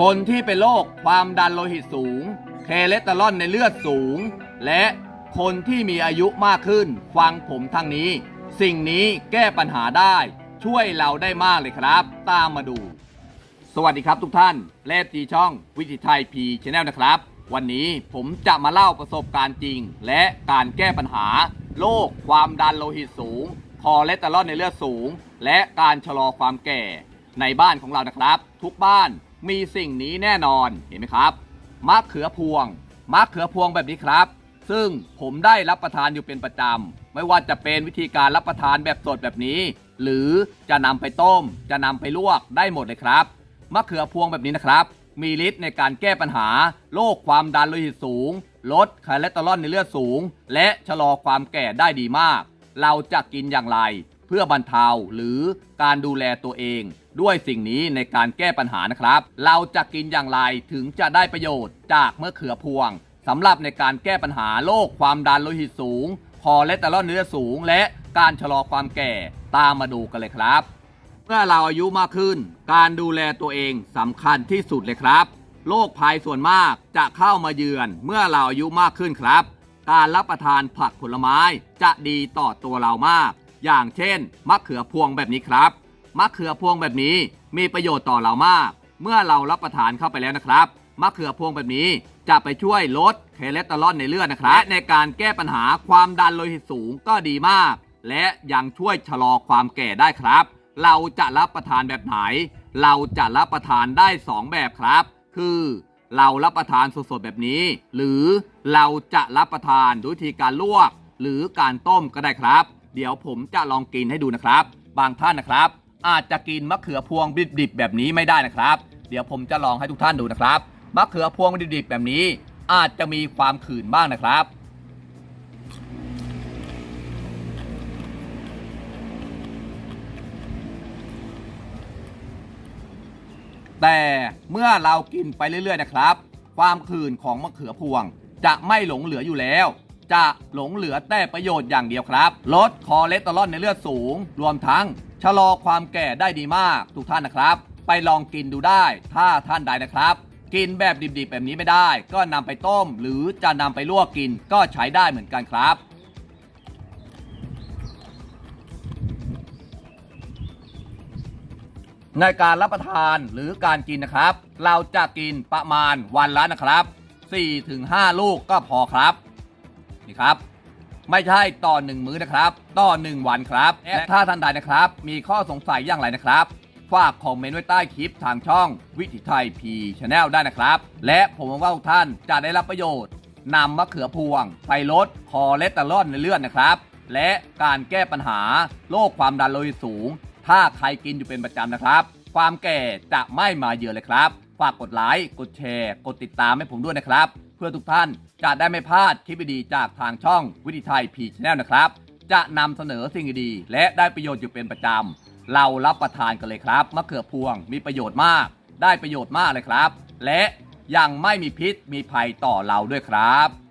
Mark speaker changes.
Speaker 1: คนที่เป็นโรคความดันโลหิตสูงเคเลสเตอรอลในเลือดสูง และคนที่มีอายุมากขึ้น ฟังผมทางนี้ สิ่งนี้แก้ปัญหาได้ ช่วยเราได้มากเลยครับ ตามมาดู สวัสดีครับทุกท่านเลฟจีช่องวิถีไทยพีชแนลนะครับ วันนี้ผมจะมาเล่าประสบการณ์จริง และการแก้ปัญหาโรคความดันโลหิตสูงคอเลสเตอรอลในเลือดสูง และการชะลอความแก่ในบ้านของเรานะครับ ทุกบ้าน มีสิ่งนี้แน่นอนเห็นไหมครับมะเขือพวงมะเขือพวงแบบนี้ครับ ซึ่งผมได้รับประทานอยู่เป็นประจำไม่ว่าจะเป็นวิธีการรับประทานแบบสดแบบนี้ หรือจะนำไปต้ม จะนำไปลวกได้หมดเลยครับมะเขือพวงแบบนี้นะครับ มีฤทธิ์ในการแก้ปัญหาโรคความดันโลหิตสูงลดคอเลสเตอรอลในเลือดสูง และชะลอความแก่ได้ดีมาก เราจะกินอย่างไร เพื่อบรรเทาหรือการดูแลตัวเอง ด้วยสิ่งนี้ในการแก้ปัญหานะครับ เราจะกินอย่างไรถึงจะได้ประโยชน์จากมะเขือพวงสำหรับในการแก้ปัญหาโรคความดันโลหิตสูงคอเลสเตอรอลในเลือดสูง และการชะลอความแก่ตามมาดูกันเลยครับ เมื่อเราอายุมากขึ้น การดูแลตัวเองสำคัญที่สุดเลยครับโรคภัยส่วนมากจะเข้ามาเยือนเมื่อเราอายุมากขึ้นครับ การรับประทานผักผลไม้จะดีต่อตัวเรามาก อย่างเช่นมะเขือพวงแบบนี้ครับ มะเขือพวงแบบนี้มีประโยชน์ต่อเรามาก เมื่อเรารับประทานเข้าไปแล้วนะครับมะเขือพวงแบบนี้จะไปช่วยลดคอเลสเตอรอลในเลือดนะครับและในการแก้ปัญหาความดันโลหิตสูงก็ดีมาก และยังช่วยชะลอความแก่ได้ครับ เราจะรับประทานแบบไหน เราจะรับประทานได้ 2 แบบครับ คือ เรารับประทานสดๆแบบนี้ หรือเราจะรับประทานด้วยวิธีการลวก หรือการต้มก็ได้ครับ เดี๋ยวผมจะลองกินให้ดูนะครับ บางท่านนะครับ อาจจะกินมะเขือพวงดิบๆแบบนี้ไม่ได้นะครับ เดี๋ยวผมจะลองให้ทุกท่านดูนะครับมะเขือพวงดิบๆแบบนี้ อาจจะมีความขื่นบ้างนะครับ แต่เมื่อเรากินไปเรื่อยๆนะครับ ความขื่นของมะเขือพวง จะไม่หลงเหลืออยู่แล้วจะหลงเหลือแต่ประโยชน์อย่างเดียวครับ ลดคอเลสเตอรอลในเลือดสูง รวมทั้ง ชะลอความแก่ได้ดีมากทุกท่านนะครับ ไปลองกินดูได้ ถ้าท่านใดนะครับ กินแบบดิบๆแบบนี้ไม่ได้ ก็นำไปต้ม หรือจะนำไปลวกกินก็ใช้ได้เหมือนกันครับในการรับประทานหรือการกินนะครับ เราจะกินประมาณวันละนะครับ 4-5 ลูกก็พอครับ นี่ครับ ไม่ใช่ต่อ1มื้อนะครับ ต่อ1วันครับ และถ้าท่านใดนะครับ มีข้อสงสัยอย่างไรนะครับ ฝากคอมเมนต์ไว้ใต้คลิปทางช่องวิถีไทยพีชแนลได้นะครับ และผมหวังว่าทุกท่านจะได้รับประโยชน์นำมะเขือพวง ไปลดคอเลสเตอรอลในเลือดนะครับ และการแก้ปัญหาโรคความดันโลหิตสูง ถ้าใครกินอยู่เป็นประจำนะครับ ความแก่จะไม่มาเยือนเลยครับ ฝากกดไลค์กดแชร์ กดติดตามให้ผมด้วยนะครับเพื่อทุกท่านจะได้ไม่พลาดคลิปดีๆจากทางช่องวิธีไทยพีชแนลนะครับ จะนำเสนอสิ่งดีๆและได้ประโยชน์อยู่เป็นประจำเรารับประทานกันเลยครับมะเขือพวงมีประโยชน์มาก ได้ประโยชน์มากเลยครับ และยังไม่มีพิษมีภัยต่อเราด้วยครับ